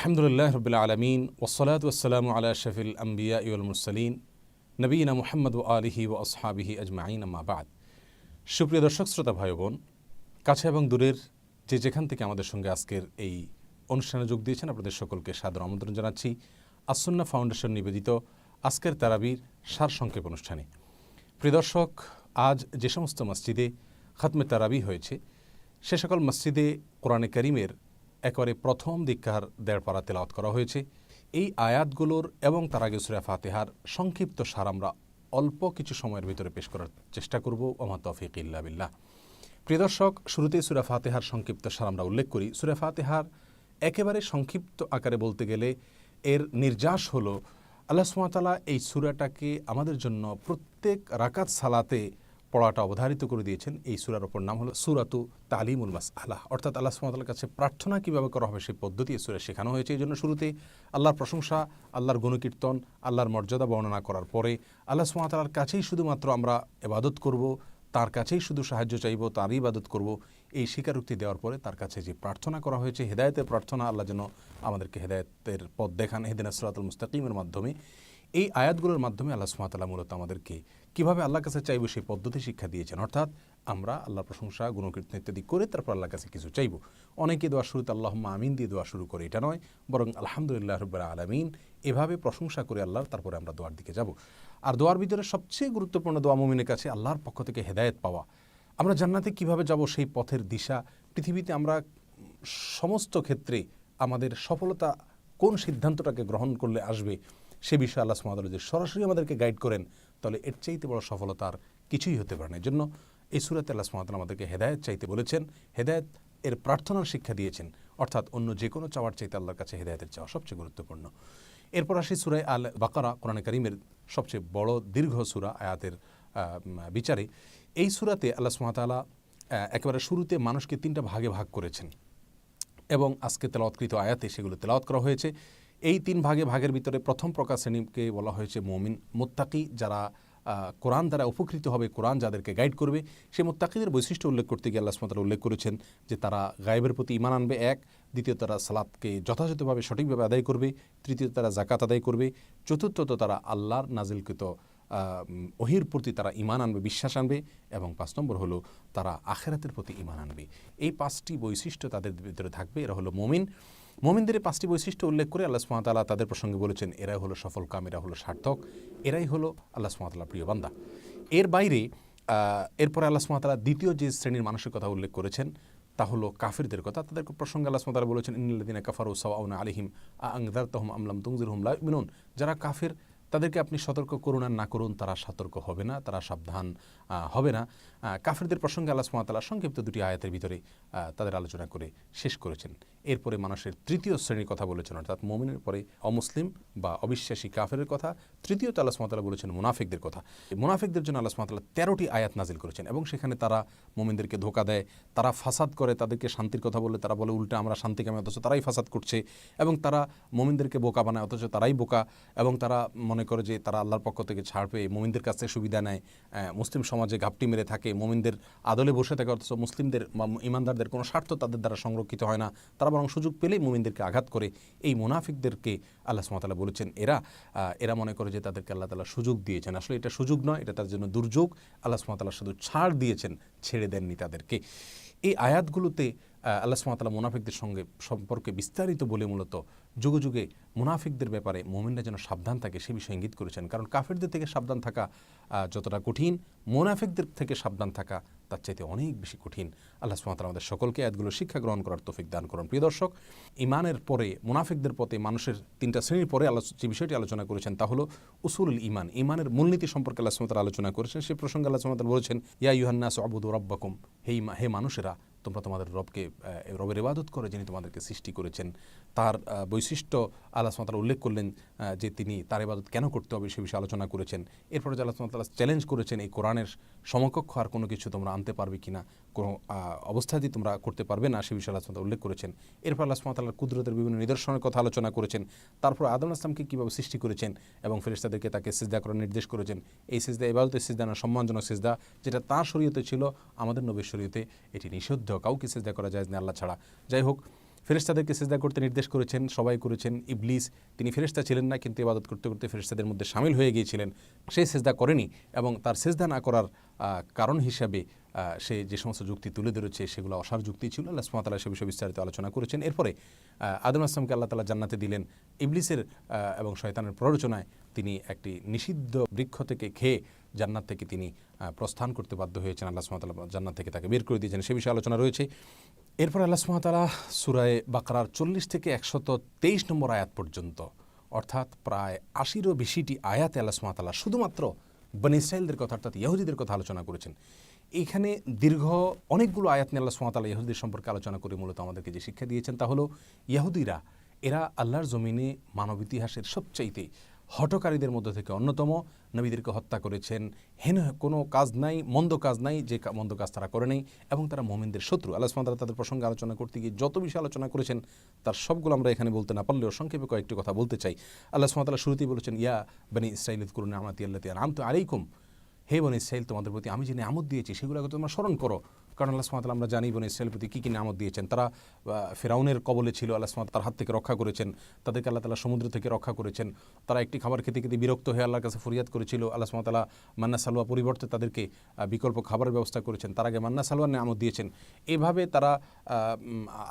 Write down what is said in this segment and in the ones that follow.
আলহামদুলিল্লাহ রবিল আলমিন ওসলাত ওসালাম আলা শফিল আম্বিয়া ইউল মুরসালিন, নবীনা মোহাম্মদ ও আলিহি ও আসহাবিহি আজমাইন আম্মাবাদ সুপ্রিয় দর্শক, শ্রোতা ভাই বোন কাছে এবং দূরের যে যেখান থেকে আমাদের সঙ্গে আজকের এই অনুষ্ঠানে যোগ দিয়েছেন, আপনাদের সকলকে সাদর আমন্ত্রণ জানাচ্ছি। আসন্না ফাউন্ডেশন নিবেদিত আজকের তারাবির সার সংক্ষেপ অনুষ্ঠানে। প্রিয় দর্শক, আজ যে সমস্ত মসজিদে খাতমে তারাবি হয়েছে, সে সকল মসজিদে কোরআনে করিমের একেবারে প্রথম দিককার দেড় পাড়া তেলাওয়াত করা হয়েছে। এই আয়াতগুলোর এবং তার আগে সুরা ফাতেহার সংক্ষিপ্ত সার আমরা অল্প কিছু সময়ের ভিতরে পেশ করার চেষ্টা করব। ওমা তফিক ইল্লা বিল্লাহ। প্রিয় দর্শক সুরা ফাতেহার সংক্ষিপ্ত সার আমরা উল্লেখ করি। সুরা ফাতেহার একেবারে সংক্ষিপ্ত আকারে বলতে গেলে এর নির্যাস হলো, আল্লাহ সুমাতালা এই সুরাটাকে আমাদের জন্য প্রত্যেক রাকাত সালাতে পড়াটা অবধারিত করে দিয়েছেন। এই সুরার ওপর নাম হলো সুরাতু তালিমুল মাস আল্লাহ অর্থাৎ আল্লাহ সুমাতালার কাছে প্রার্থনা কীভাবে করা হবে সেই পদ্ধতি সুরে শেখানো হয়েছে এই জন্য শুরুতে আল্লাহর প্রশংসা, আল্লাহর গুণকীর্তন, আল্লাহর মর্যাদা বর্ণনা করার পরে আল্লাহ সুমাতালার কাছেই শুধুমাত্র আমরা এবাদত করব, তার কাছেই শুধু সাহায্য চাইব, তারই ইবাদত করব, এই স্বীকারোক্তি দেওয়ার পরে তার কাছে যে প্রার্থনা করা হয়েছে, হেদায়তের প্রার্থনা আল্লাহ যেন আমাদেরকে হেদায়তের পথ দেখান হেদিন আসরাতুল মুস্তাকিমের মাধ্যমে। এই আয়াতগুলোর মাধ্যমে আল্লাহ সুমাতাল্লাহ মূলত আমাদেরকে কীভাবে আল্লাহর কাছে চাইব সেই পদ্ধতি শিক্ষা দিয়েছেন। অর্থাৎ আমরা আল্লাহর প্রশংসা গুণকীর্তন ইত্যাদি করে তারপর আল্লাহর কাছে কিছু চাইব। অনেকে দোয়া শুরুতে আল্লাহ আমিন দিয়ে দোয়া শুরু করে, এটা নয়। বরং আলহামদুলিল্লাহ রব্বুল আলমিন এভাবে প্রশংসা করে আল্লাহর তারপরে আমরা দোয়ার দিকে যাব। আর দোয়ার ভিতরে সবচেয়ে গুরুত্বপূর্ণ দোয়া মমিনের কাছে আল্লাহর পক্ষ থেকে হেদায়েত পাওয়া। আমরা জান্নাতে কীভাবে যাব সেই পথের দিশা, পৃথিবীতে আমরা সমস্ত ক্ষেত্রে আমাদের সফলতা কোন সিদ্ধান্তটাকে গ্রহণ করলে আসবে, সে বিষয়ে আল্লাহ সুমাদ সরাসরি আমাদেরকে গাইড করেন তাহলে এর চাইতে বড় সফলতার কিছুই হতে পারে না। এই জন্য এই সুরাতে আল্লাহ সুমাদ আমাদেরকে হেদায়ত চাইতে বলেছেন। হেদায়ত এর প্রার্থনার শিক্ষা দিয়েছেন। অর্থাৎ অন্য যে কোনো চাওয়ার চাইতে আল্লাহর কাছে হেদায়তের চাওয়া সবচেয়ে গুরুত্বপূর্ণ। এরপর আসি সুরায় আল বাকারা কোরআন করিমের সবচেয়ে বড় দীর্ঘ সুরা আয়াতের বিচারে। এই সুরাতে আল্লাহ সুমাতালা একেবারে শুরুতে মানুষকে তিনটা ভাগে ভাগ করেছেন। এবং আজকে তেলাওয়াতকৃত আয়াতে সেগুলো তেলাওয়াত করা হয়েছে। এই তিন ভাগে ভাগের ভিতরে প্রথম প্রকাশ শ্রেণীকে বলা হয়েছে মমিন, মোত্তাকি যারা কোরআন দ্বারা উপকৃত হবে, কোরআন যাদেরকে গাইড করবে, সেই মোত্তাকিদের বৈশিষ্ট্য উল্লেখ করতে গিয়ে আল্লাহ সুমাতাল উল্লেখ করেছেন যে তারা গায়েবের প্রতি ইমান আনবে, এক। দ্বিতীয় তারা সালাদকে যথাযথভাবে সঠিকভাবে আদায় করবে তৃতীয় তারা জাকাত আদায় করবে, চতুর্থত তারা আল্লাহর নাজিলকৃত ওহির প্রতি তারা ইমান আনবে, বিশ্বাস আনবে এবং পাঁচ নম্বর হলো তারা আখেরাতের প্রতি ইমান আনবে। এই পাঁচটি বৈশিষ্ট্য তাদের ভিতরে থাকবে, এরা হলো মমিন মোমিনদের পাঁচটি বৈশিষ্ট্য উল্লেখ করে আল্লাহ সুমাতালা তাদের প্রসঙ্গে বলেছেন, এরাই হলো সফল কাম, এরা হলো সার্থক, এরাই হলো আল্লাহ সুমাতালা প্রিয় বান্দা। এর বাইরে এরপরে আল্লাহ সুমাতালা দ্বিতীয় যে শ্রেণির মানুষের কথা উল্লেখ করেছেন, তা হলো কাফিরদের কথা। তাদের প্রসঙ্গে আল্লাহ সুমাতালা বলেছেন ইন্দিনা কাফারু সাউনা আলিহিম আংদার তহম আমলাম তুংজির হুমলা মিনুন যারা কাফির, তাদেরকে আপনি সতর্ক করুন আর না করুন, তারা সতর্ক হবে না, তারা সাবধান। হবে না। কাফেরদের প্রসঙ্গে আল্লাহ সুমাতাল্লাহ সংক্ষিপ্ত দুটি আয়াতের ভিতরে তাদের আলোচনা করে শেষ করেছেন। এরপরে মানুষের তৃতীয় শ্রেণির কথা বলেছেন, অর্থাৎ মমিনের পরে অমুসলিম বা অবিশ্বাসী কাফের কথা, তৃতীয়ত আল্লাহ সুমাতাল্লাহ বলেছেন মুনাফিকদের কথা। মুনাফিকদের জন্য আল্লাহ সুমাতাল্লাহ তেরোটি আয়াত নাজিল করেছেন এবং সেখানে তারা মোমিনদেরকে ধোকা দেয়, তারা ফাসাদ করে, তাদেরকে শান্তির কথা বলে তারা বলে, উল্টে আমরা শান্তিকামী অথচ তারাই ফাসাদ করছে। এবং তারা মোমিনদেরকে বোকা বানায়, অথচ তারাই বোকা। এবং তারা মনে করে যে তারা আল্লাহর পক্ষ থেকে ছাড় পেয়ে মোমিনদের কাছ থেকে সুবিধা নেয়। মুসলিম সমাজে ঘাপটি মেরে থাকে, মোমিনদের আদলে বসে থাকে, অথচ মুসলিমদের ইমানদারদের কোনো স্বার্থ তাদের দ্বারা সংরক্ষিত হয় না। তারা বরং সুযোগ পেলেই মোমিনদেরকে আঘাত করে। এই মুনাফিকদেরকে আল্লাহ সুমাতালা বলেছেন, এরা এরা মনে করে যে তাদেরকে আল্লাহ তালা সুযোগ দিয়েছেন। আসলে এটা সুযোগ নয়, এটা তার জন্য দুর্যোগ। আল্লাহ সুমাতালা শুধু ছাড় দিয়েছেন, ছেড়ে দেননি তাদেরকে। এই আয়াতগুলোতে আল্লাহ সুমাতালা মুনাফিকদের সঙ্গে সম্পর্কে বিস্তারিত বলে মূলত যুগে যুগে মুনাফিকদের ব্যাপারে মোমিনরা যেন সাবধান থাকে সে বিষয়ে ইঙ্গিত করেছেন। কারণ কাফেরদের থেকে সাবধান থাকা যতটা কঠিন, মোনাফিকদের থেকে সাবধান থাকা তার চাইতে অনেক বেশি কঠিন। আল্লাহ সুমাতাল আমাদের সকলকে আয়াতগুলো শিক্ষা গ্রহণ করার তৌফিক দান করুন। প্রিয় দর্শক ইমানের পরে, মুনাফিকদের পথে মানুষের তিনটা শ্রেণির পরে যে বিষয়টি আলোচনা করেছেন তা হলো উসুল ইমান ইমানের মূলনীতি সম্পর্কে আল্লাহ সুমাতাল আলোচনা করেছেন। সে প্রসঙ্গে আল্লাহ সুমাতাল বলেছেন, ইয়া ইউহান্নাস আবুদ রব্বাকুম হে হে মানুষেরা তোমরা তোমাদের রবকে রবের ইবাদত করে, যিনি তোমাদেরকে সৃষ্টি করেছেন। তার বৈশিষ্ট্য আল্লাহ সুমাতাল উল্লেখ করলেন যে তিনি তার ইবাদত কেন করতে হবে সে বিষয়ে আলোচনা করেছেন। এরপরে যে আল্লাহ সুমাতাল চ্যালেঞ্জ করেছেন, এই কোরআনের সমকক্ষ আর কোনো কিছু তোমরা আনতে পারবে কি না কোনো অবস্থাতেই তোমরা করতে পারবে না, সে বিষয়ে আল্লাহ উল্লেখ করেছেন। এরপর আল্লাহ সুমাতাল্লাহ কুদরতের বিভিন্ন নিদর্শনের কথা আলোচনা করেছেন। তারপর আদম আসলামকে কীভাবে সৃষ্টি করেছেন এবং ফেরিস্তাদেরকে তাকে সিজদা করার নির্দেশ করেছেন। এই সিজদা এবাদতের সিজদা না, সম্মানজনক সিজদা, যেটা তার শরীয়তে ছিল, আমাদের নবীর শরীয়তে এটি নিষিদ্ধ। কাউকে সেজদা করা যায় না আল্লাহ ছাড়া। যাই হোক ফেরেশতাদেরকে সেজদা করতে নির্দেশ করেছেন, সবাই করেছেন। ইবলিস, তিনি ফেরেস্তা ছিলেন না, কিন্তু ইবাদত করতে করতে ফেরেস্তাদের মধ্যে সামিল হয়ে গিয়েছিলেন। সে সেজদা করেনি এবং তার সেজদা না করার কারণ হিসাবে সে যে সমস্ত যুক্তি তুলে ধরেছে, সেগুলো অসার যুক্তি ছিল। আল্লাহ সুমাতালা সে বিষয়ে বিস্তারিত আলোচনা করেছেন। এরপরে আদম আসলামকে আল্লাহ তালা জান্নাতে দিলেন। ইবলিসের এবং শয়তানের প্ররোচনায় তিনি একটি নিষিদ্ধ বৃক্ষ থেকে খেয়ে জান্নাত থেকে তিনি প্রস্থান করতে বাধ্য হয়েছেন। আল্লাহ সুমাতালা জান্নাত থেকে তাকে বের করে দিয়েছেন। সে বিষয়ে আলোচনা রয়েছে। এরপর আল্লাহ সুমাতালা সুরায় বাকরার চল্লিশ থেকে একশত তেইশ নম্বর আয়াত পর্যন্ত, অর্থাৎ প্রায় আশিরও বেশিটি আয়াতে আল্লাহ সুমাতালা শুধুমাত্র বন ইসরায়েলদের কথা, অর্থাৎ ইহুদিদের কথা আলোচনা করেছেন। এখানে দীর্ঘ অনেকগুলো আয়াত নিয়ে আল্লাহ সুমাতালা ইহুদির সম্পর্কে আলোচনা করে মূলত আমাদেরকে যে শিক্ষা দিয়েছেন তা হলো, ইহুদিরা, এরা আল্লাহর জমিনে মানব ইতিহাসের সবচাইতে হটকারীদের মধ্যে থেকে অন্যতম। নবীদেরকে হত্যা করেছেন। হেন, কোনো কাজ নাই, মন্দ কাজ নাই, যে মন্দ কাজ তারা করে নেই। এবং তারা মোমেনদের শত্রু। আল্লাহ সুমাতালা তাদের প্রসঙ্গে আলোচনা করতে গিয়ে যত বিষয় আলোচনা করেছেন, তার সবগুলো আমরা এখানে বলতে না পারলেও সংক্ষেপে কয়েকটি কথা বলতে চাই। আল্লাহ সুমাতালা শুরুতেই বলেছেন, ইয়া বানি ইসরাইল করুন আমাতি আল্লাহ আম তো আলাইকুম। হে বন ইসরাইল তোমাদের প্রতি আমি যে নামত দিয়েছি, সেগুলোকে তোমরা স্মরণ করো। কারণ আল্লাহ সুমাতাল আমরা জানি বন ইসরায়েলের প্রতি কী কী নামত দিয়েছেন। তারা ফেরাউনের কবলে ছিল, আল্লাহ সুমাত তার হাত থেকে রক্ষা করেছেন, তাদেরকে আল্লাহ তালা সমুদ্র থেকে রক্ষা করেছেন। তারা একটি খাবার খেতে খেতে বিরক্ত হয়ে আল্লাহর কাছে ফরিয়াদ করেছিল, আল্লাহ সুমাতালা মান্না সালোয়া পরিবর্তে তাদেরকে বিকল্প খাবারের ব্যবস্থা করেছেন। তার আগে মান্না সালোয়ার নামত দিয়েছেন। এভাবে তারা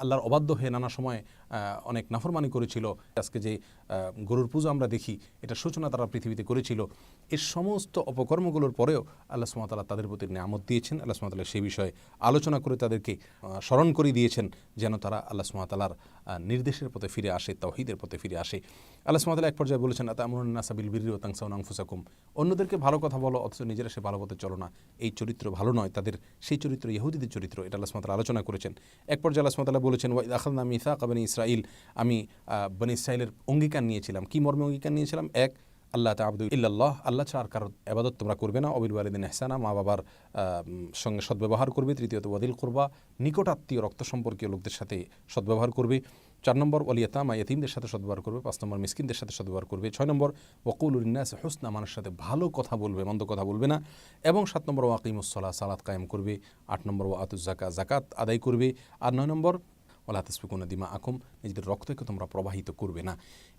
আল্লাহর অবাধ্য হয়ে নানা সময় অনেক নাফরমানি করেছিল। আজকে যে গরুর পুজো আমরা দেখি, এটা সূচনা তারা পৃথিবীতে করেছিল। এর সমস্ত অপকর্মগুলোর পরেও আল্লাহ সুমাতালা তাদের প্রতি নিয়ামত দিয়েছেন। আল্লাহ সুমাতালা সেই বিষয়ে আলোচনা করে তাদেরকে স্মরণ করে দিয়েছেন যেন তারা আল্লাহ সুমাতালার নির্দেশের পথে ফিরে আসে, তৌহিদের পথে ফিরে আসে। আল্লাহ সুমাতালা এক পর্যায়ে বলেছেন আতামুন্নাসাবিল বীর তাংসাউন আংফুসাকুম অন্যদেরকে ভালো কথা বলো, অথচ নিজেরা সে ভালো পথে চলো না। এই চরিত্র ভালো নয়, তাদের সেই চরিত্র ইহুদিদের চরিত্র, এটা আল্লাহ সুমাতালা আলোচনা করেছেন। এক পর্যায়ে আল্লাহ সুমাতালা বলেছেন ওয়াইদ আখালনা মিসা কাবানি ইসরাইল আমি বনি ইসরায়েলের অঙ্গীকার নিয়েছিলাম। কি মর্মে অঙ্গীকার নিয়েছিলাম? এক আল্লাহ তাবদু ইল্লাল্লাহ, আল্লাহ ছাড়া আর কারোর আবাদত তোমরা করবে না। অবিল ওয়ালিদিন এহসানা মা বাবার সঙ্গে সদ্ব্যবহার করবে। তৃতীয়ত, ওয়াদিল করবা নিকট আত্মীয় রক্ত সম্পর্কীয় লোকদের সাথে সদ্ব্যবহার করবে। চার নম্বর ওলিয়াতা মা ইয়াতিমদের সাথে সদ্ব্যবহার করবে। পাঁচ নম্বর, মিসকিনদের সাথে সদ্ব্যবহার করবে। ছয় নম্বর ওকুল উন্নাস হুসনা, মানুষের সাথে ভালো কথা বলবে, মন্দ কথা বলবে না। এবং সাত নম্বর ওয়াকিমুসলা সালাত কায়েম করবে। আট নম্বর ওয়াতুজ জাকা জাকাত আদায় করবে। আর নয় নম্বর ওলা তসফিকুন দিমা আকুম নিজেদের রক্তকে তোমরা প্রবাহিত করবে না।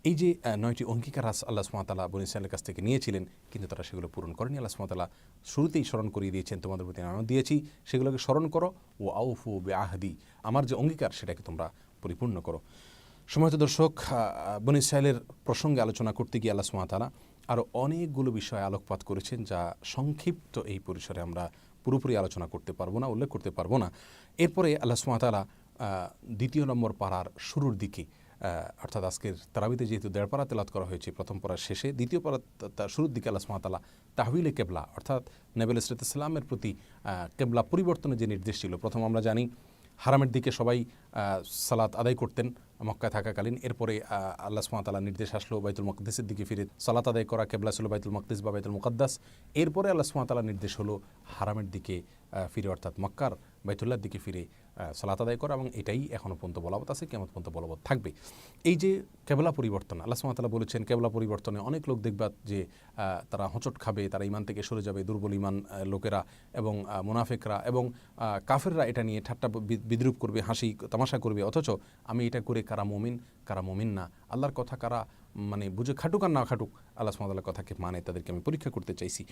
এই যে নয়টি অঙ্গীকার আল্লাহ সুমাতালা বন ইসরায়েলের কাছ থেকে নিয়েছিলেন, কিন্তু তারা সেগুলো পূরণ করেনি। আল্লাহ সুমাতালা শুরুতেই স্মরণ করিয়ে দিয়েছেন, তোমাদের প্রতি আনন্দ দিয়েছি। সেগুলোকে স্মরণ করো। ও আউফু বে আহদি আমার যে অঙ্গীকার, সেটাকে তোমরা পরিপূর্ণ করো। সময়ত দর্শক বন ইসরায়েলের প্রসঙ্গে আলোচনা করতে গিয়ে আল্লাহ সুমাতালা আরও অনেকগুলো বিষয়ে আলোকপাত করেছেন, যা সংক্ষিপ্ত এই পরিসরে আমরা পুরোপুরি আলোচনা করতে পারব না, উল্লেখ করতে পারব না। এরপরে আল্লাহ সুমাতালা দ্বিতীয় নম্বর পাড়ার শুরুর দিকে অর্থাৎ আজকের তারাবিতে যেহেতু দেড় পাড়া তেলাত করা হয়েছে, প্রথম পাড়ার শেষে, দ্বিতীয় পাড়া শুরুর দিকে আল্লাহ সুমাতালা তাহবিলে কেবলা, অর্থাৎ নেবেল ইসলামের প্রতি কেবলা পরিবর্তনের যে নির্দেশ ছিল, প্রথম আমরা জানি হারামের দিকে সবাই সালাত আদায় করতেন মক্কায় থাকাকালীন, এরপরে আল্লাহ সুমাতালা নির্দেশ আসলো বাইতুল মকদ্দেসের দিকে ফিরে সালাত আদায় করা, কেবলা ছিল বাইতুল মকদ্দেস বা বাইতুল মুকদ্দাস, এরপরে আল্লাহ সুমাতালা নির্দেশ হলো হারামের দিকে ফিরে, অর্থাৎ মক্কার বাইতুল্লার দিকে ফিরে সালাত আদায় করা এবং এটাই এখনও পর্যন্ত বলবৎ আছে কেমন পর্যন্ত বলবৎ থাকবে। এই যে কেবলা পরিবর্তন, আল্লাহ সুমাতালা বলেছেন, কেবলা পরিবর্তনে অনেক লোক দেখবা যে তারা হোঁচট খাবে, তারা ইমান থেকে সরে যাবে, দুর্বল ইমান লোকেরা এবং মুনাফেকরা এবং কাফেররা এটা নিয়ে ঠাট্টা বিদ্রুপ করবে, হাসি, তামাশা করবে, অথচ আমি এটা করে কারা মমিন? কারা মমিন না, আল্লাহর কথা কারা মানে বুঝে খাটুক আর না খাটুক, আল্লাহ সুমাতালার কথাকে মানে তাদেরকে আমি পরীক্ষা করতে চাইছি।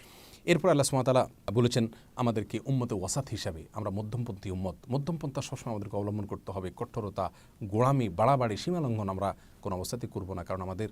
এরপর আল্লাহ সুমাতালা বলেছেন, আমাদেরকে উম্মতে ওয়াসাত হিসাবে, আমরা মধ্যমপন্থী উম্মত, মধ্যমপন্থা সবসময় আমাদেরকে অবলম্বন করতে হবে, কঠোরতা, গোড়ামি, বাড়াবাড়ি, সীমালঙ্ঘন আমরা কোনো অবস্থাতেই করব না, কারণ আমাদের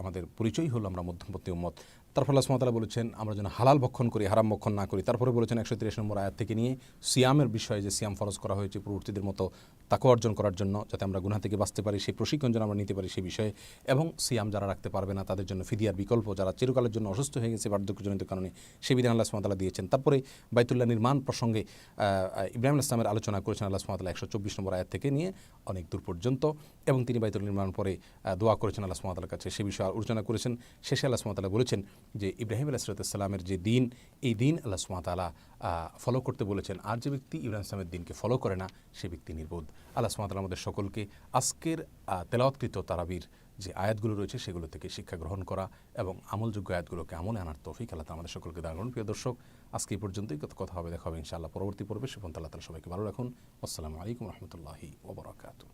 আমাদের পরিচয় হলো আমরা মধ্যমপন্থী উম্মত। তারপর আল্লাহ সুমাতালা বলেছেন, আমরা যেন হালাল ভক্ষণ করি, হারাম ভক্ষণ না করি। তারপরে বলেছেন একশো তিরিশ নম্বর আয়াত থেকে নিয়ে সিয়ামের বিষয়ে যে সিয়াম ফরজ করা হয়েছে প্রবর্তীদের মতো তাকে অর্জন করার জন্য, যাতে আমরা গুনা থেকে বাঁচতে পারি, সেই প্রশিক্ষণ যেন আমরা নিতে পারি সেই বিষয়ে। এবং সিয়াম যারা রাখতে পারবে না, তাদের জন্য ফিদিয়ার বিকল্প, যারা চিরকালের জন্য অসুস্থ হয়ে গেছে, বার্ধক্যজনিত কারণে সেই বিধান আল্লাহ সুমাতালা দিয়েছেন। তারপরে বাইতুল্লাহ নির্মাণ প্রসঙ্গে ইব্রাহিম ইসলামের আলোচনা করেছেন আল্লাহ সুমাতালা একশো চব্বিশ নম্বর আয়াত থেকে নিয়ে, অনেক দূর পর্যন্ত। এবং তিনি বাইতুল নির্মাণ পরে দোয়া করেছেন আল্লাহ সুমাতালার কাছে। সে বিষয়ে আলোচনা করেছেন। শেষে আল্লাহ সুমাতালা বলেছেন যে ইব্রাহিম আলাহিসাল্লামের যে দিন, এই দিন আল্লাহ সুমাতালা ফলো করতে বলেছেন। আর যে ব্যক্তি ইব্রাহিম ইসলামের দিনকে ফলো করে না, সে ব্যক্তি নির্বোধ। আল্লাহ সুমাতালা আমাদের সকলকে আজকের তেলাওয়াতকৃত তারাবির যে আয়াতগুলো রয়েছে, সেগুলো থেকে শিক্ষা গ্রহণ করা এবং আমলযোগ্য আয়াতগুলোকে আমলে আনার তৌফিক আল্লাহ আমাদের সকলকে দান করুন। প্রিয় দর্শক, আজকে এই পর্যন্তই। কথা হবে, দেখা হবে ইনশাআল্লাহ পরবর্তী পর্বে। সে আল্লাহ তাআলা সবাইকে ভালো রাখুন। আসসালামু আলাইকুম রহমতুল্লাহি ওবরাকাতু